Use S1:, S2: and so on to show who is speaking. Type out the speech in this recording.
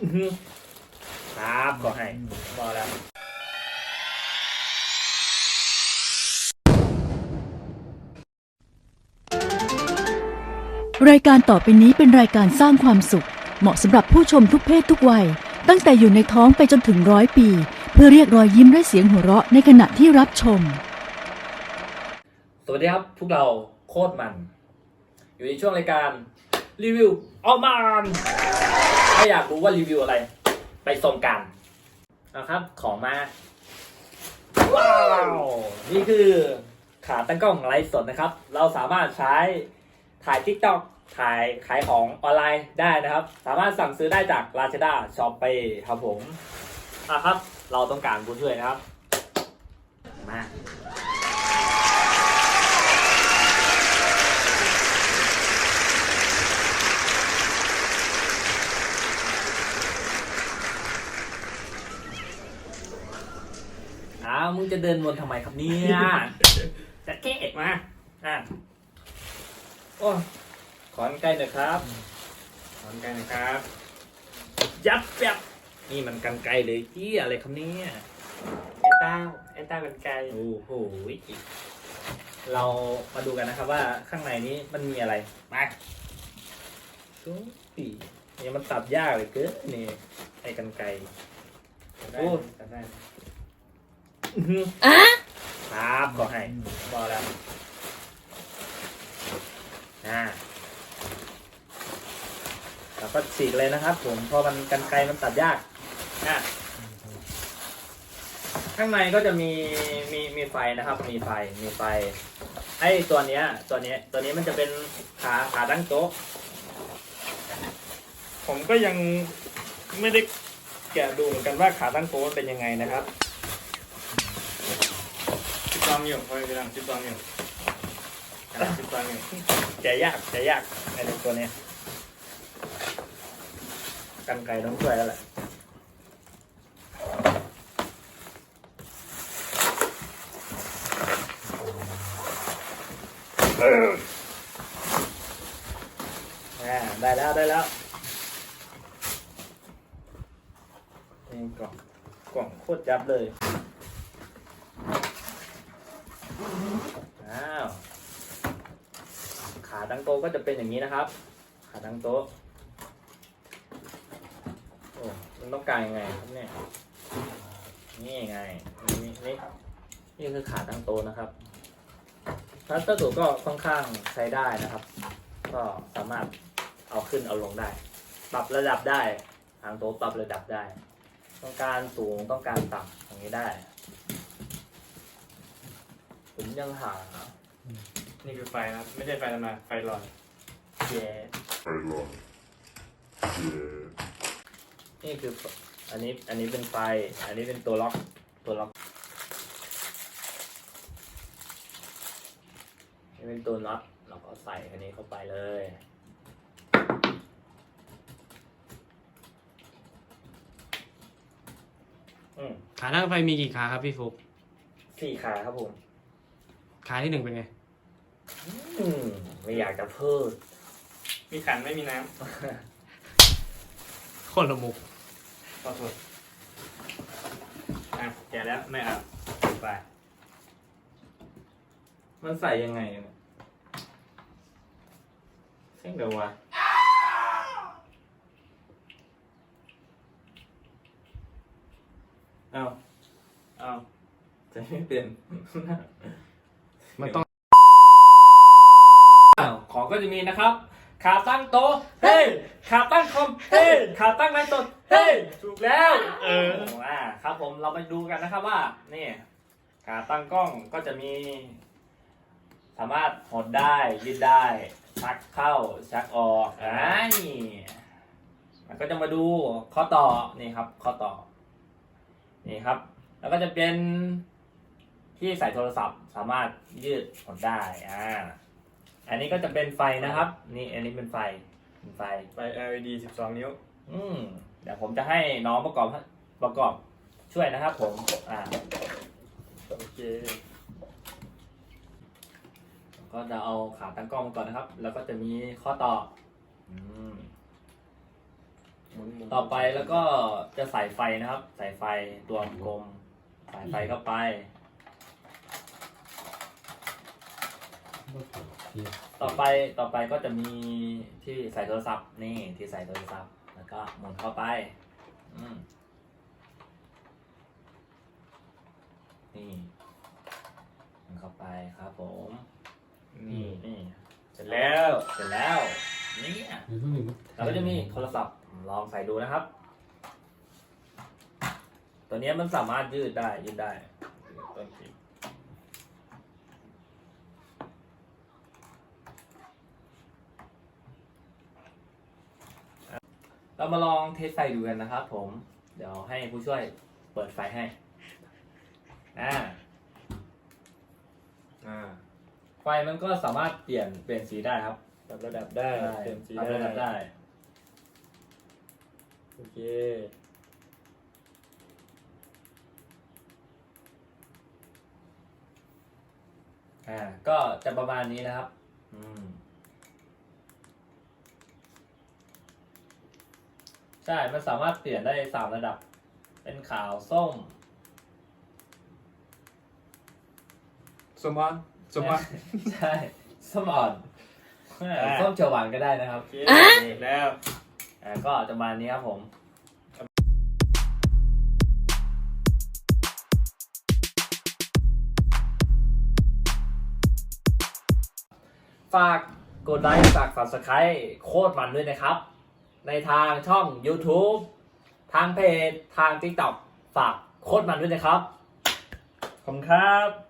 S1: อื้อหือครับก็ให้บอกแล้ว
S2: รายการต่อไปนี้เป็นรายการสร้างความสุข เหมาะสำหรับผู้ชมทุกเพศทุกวัย ตั้งแต่อยู่ในท้องไปจนถึงร้อยปี เพื่อเรียกรอยยิ้มและเสียงหัวเราะในขณะที่รับชม
S1: สวัสดีครับ พวกเราโคตรมัน อยู่ในช่วงรายการ รีวิวออกมานถ้าอยากรู้ว่ารีวิวอะไร ไปชมกันนะครับ ของมา ว้าว นี่คือขาตั้งกล้องไลฟ์สดนะครับ เราสามารถใช้ถ่าย TikTok ถ่ายขายของออนไลน์ได้นะครับ สามารถสั่งซื้อได้จาก Lazada Shopee ครับผมอะครับ เราต้องการผู้ช่วยนะครับ มา อ้าวมึง จะเดินวนทำไมครับเนี่ยจะเกะมา อะ โอ้ขอนใกล้หน่อยครับ ขอนใกล้หน่อยครับ ยับยับนี่มันกันไกลเลยที่อะไรครับเนี่ย
S3: ไอ้เต้าไอ้เต้ากันไกล
S1: โอ้โหเรามาดูกันนะครับว่าข้างในนี้มันมีอะไร มาดูสิเนี่ยมันตัดยากเลยเกินนี่ไอ้กันไกล
S3: ได้
S1: โอ้
S3: แต่ได้
S1: ครับก็ให้บอกแล้วอ่าแล้วก็ฉีกเลยนะครับ ผมเพราะมันกันไกลมันตัดยากอะข้างในก็จะมีมีมีไฟนะครับ มีไฟมีไฟไอ้ตัวเนี้ย ตัวเนี้ย ตัวนี้มันจะเป็นขาขาตั้งโต๊ะ ผมก็ยังไม่ได้แกะดูเหมือนกันว่าขาตั้งโต๊ะมันเป็นยังไงนะครับ
S3: ชิด ตอมอยู่พอดีลังชิดตอมอยู่กำลังชิดตอมอยู่
S1: แกะยากแกะยากไอ้ตัวเนี้ยกันไกลต้องช่วยแล้วแหละอ่าได้แล้วได้แล้วนี่กล่องกล่องโคตรจับเลยอ้าว ขาตั้งโต๊ะก็จะเป็นอย่างนี้นะครับ ขาตั้งโต๊ะโอ้มันต้องการยังไงครับเนี่ยนี่ไงนี่นี่นี่คือขาตั้งโต๊ะนะครับพลาสเตอร์ถูก็ค่อนข้างใช้ได้นะครับ ก็สามารถเอาขึ้นเอาลงได้ ปรับระดับได้ทางโต๊ะปรับระดับได้ ต้องการสูงต้องการต่ำอย่างนี้ได้ ผมยังหา
S3: นี่คือไฟนะครับ ไม่ใช่ไฟธรรมดาไฟหลอด
S1: เย้นี่คืออันนี้อันนี้เป็นไฟ อันนี้เป็นตัวล็อกตัวล็อกนี่เป็นตัวน็อตเราก็ใส่อันนี้เข้าไปเลยอืม
S4: ขาตั้งไฟมีกี่ขาครับพี่ฟุก
S1: สี่ขาครับผม
S4: ขาที่หนึ่งเป็นไง
S1: อืมไม่อยากจะเพิ่ม
S3: มีขันไม่มีน้
S4: คนละมุกำ
S3: ขอโทษอะแกะแล้วไม่เอาไป
S1: มันใส่ยังไงเนี่ยเส้นเดียววะเอาเอาใจะไม่เป็น
S4: มันต้อง
S1: อ้าว ของก็จะมีนะครับ ขาตั้งโต๊ะ เฮ้ย ขาตั้งคอม เฮ้ย ขาตั้งไลฟ์สด เฮ้ย ถูกแล้ว เอออ่าครับผม เรามาดูกันนะครับว่า นี่ ขาตั้งกล้องก็จะมี สามารถหดได้ยืดได้ ชักเข้า ชักออกอ่านี่มันก็จะมาดูข้อต่อ นี่ครับ ข้อต่อ นี่ครับ แล้วก็จะเป็นที่ใส่โทรศัพท์ สามารถยืดหดได้ อ่า อันนี้ก็จะเป็นไฟนะครับ นี่อันนี้เป็นไฟเป็นไฟ
S3: ไฟ LED 12 นิ้ว
S1: อืมเดี๋ยวผมจะให้น้องประกอบประกอบช่วยนะครับ ผม อ่า
S3: โอเค
S1: ก็จะเอาขาตั้งกล้องมาก่อนนะครับ แล้วก็จะมีข้อต่ออืม
S3: หมุนหมุน
S1: ต่อไปแล้วก็จะใส่ไฟนะครับ ใส่ไฟตัวกลม ใส่ไฟเข้าไป ต่อไปต่อไปก็จะมีที่ใส่โทรศัพท์นี่ที่ใส่โทรศัพท์ แล้วก็หมุนเข้าไป อืมนี่หมุนเข้าไปครับผม
S3: นี่
S1: นี่
S3: เสร็จแล้ว
S1: เสร็จแล้วนี่เราก็จะมีโทรศัพท์ลองใส่ดูนะครับ ตัวเนี้ยมันสามารถยืดได้ยืดได้
S3: ต้นคลิป
S1: เรามาลองเทสไฟดูกันนะครับผม เดี๋ยวให้ผู้ช่วยเปิดไฟให้ อ่า
S3: อ่า
S1: ไฟมันก็สามารถเปลี่ยนเปลี่ยนสีได้ครับ
S3: ปรับระดับได้เปลี่ยนสี
S1: ปรับ
S3: ได้
S1: ระดับได้
S3: โอเค
S1: อ่า ก็จะประมาณนี้นะครับ อืม ใช่ มันสามารถเปลี่ยนได้สามระดับ เป็นขาวส้ม
S3: สมอนสมอน
S1: ใช่ ส้มอ่อนเออ
S3: อ่า
S1: ส้มเขียวหวานก็ได้นะครับ
S3: โอเคเสร็จแล้ว
S1: อ่าก็จะประมาณนี้ครับผม ฝากกดไลค์ฝาก subscribe โคตรมันด้วยนะครับ ในทางช่อง YouTube ทางเพจ ทาง TikTok ฝากโคตรมันด้วยนะครับ
S3: ขอบคุณครับ